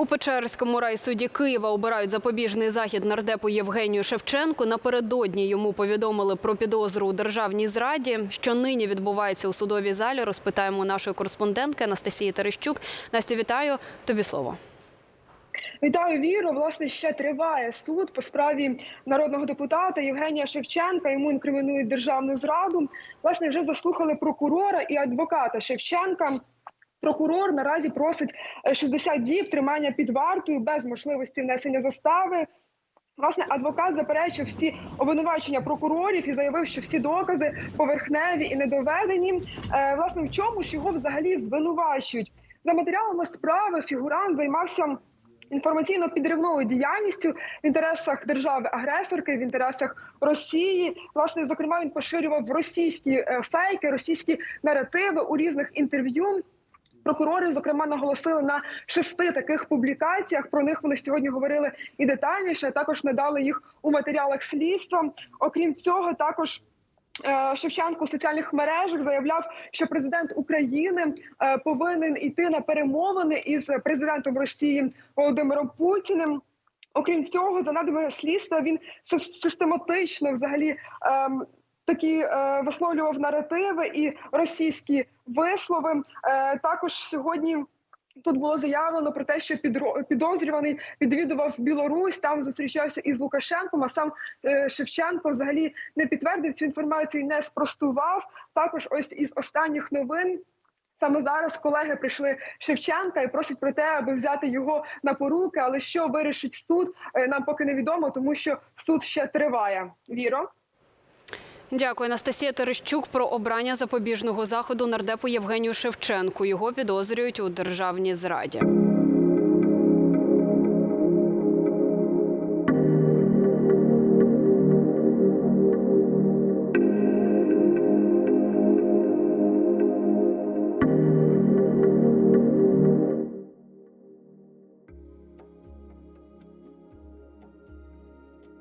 У Печерському райсуді Києва обирають запобіжний захід нардепу Євгенію Шевченку. Напередодні йому повідомили про підозру у державній зраді. Що нині відбувається у судовій залі, розпитаємо нашої кореспондентки Анастасії Терещук. Настю, вітаю. Тобі слово. Вітаю Віро. Власне, ще триває суд по справі народного депутата Євгенія Шевченка. Йому інкримінують державну зраду. Власне, вже заслухали прокурора і адвоката Шевченка. Прокурор наразі просить е, 60 діб тримання під вартою без можливості внесення застави. Власне, адвокат заперечив всі обвинувачення прокурорів і заявив, що всі докази поверхневі і недоведені. Е, власне, в чому ж його взагалі звинувачують? За матеріалами справи фігурант займався інформаційно-підривною діяльністю в інтересах держави-агресорки, в інтересах Росії. Власне, зокрема, він поширював російські е, фейки, російські наративи у різних інтерв'ю. Прокурори, зокрема, наголосили на шести таких публікаціях. Про них вони сьогодні говорили і детальніше. Також надали їх у матеріалах слідства. Окрім цього, також. е, Шевченко у соціальних мережах заявляв, що президент України е, повинен йти на перемовини із президентом Росії Володимиром Путіним. Окрім цього, за наданими слідства він сис- систематично взагалі ем, такі е, висловлював наративи і російські вислови. Е, також сьогодні. Тут було заявлено про те, що підозрюваний відвідував Білорусь, там зустрічався із Лукашенком. А сам е, Шевченко взагалі не підтвердив цю інформацію, не спростував. Також ось із останніх новин. Саме зараз колеги прийшли Шевченка і просять про те, аби взяти його на поруки. Але що вирішить суд, е, нам поки невідомо, тому що суд ще триває. Віро. Дякую, Анастасія Терещук про обрання запобіжного заходу нардепу Євгенію Шевченку. Його підозрюють у державній зраді.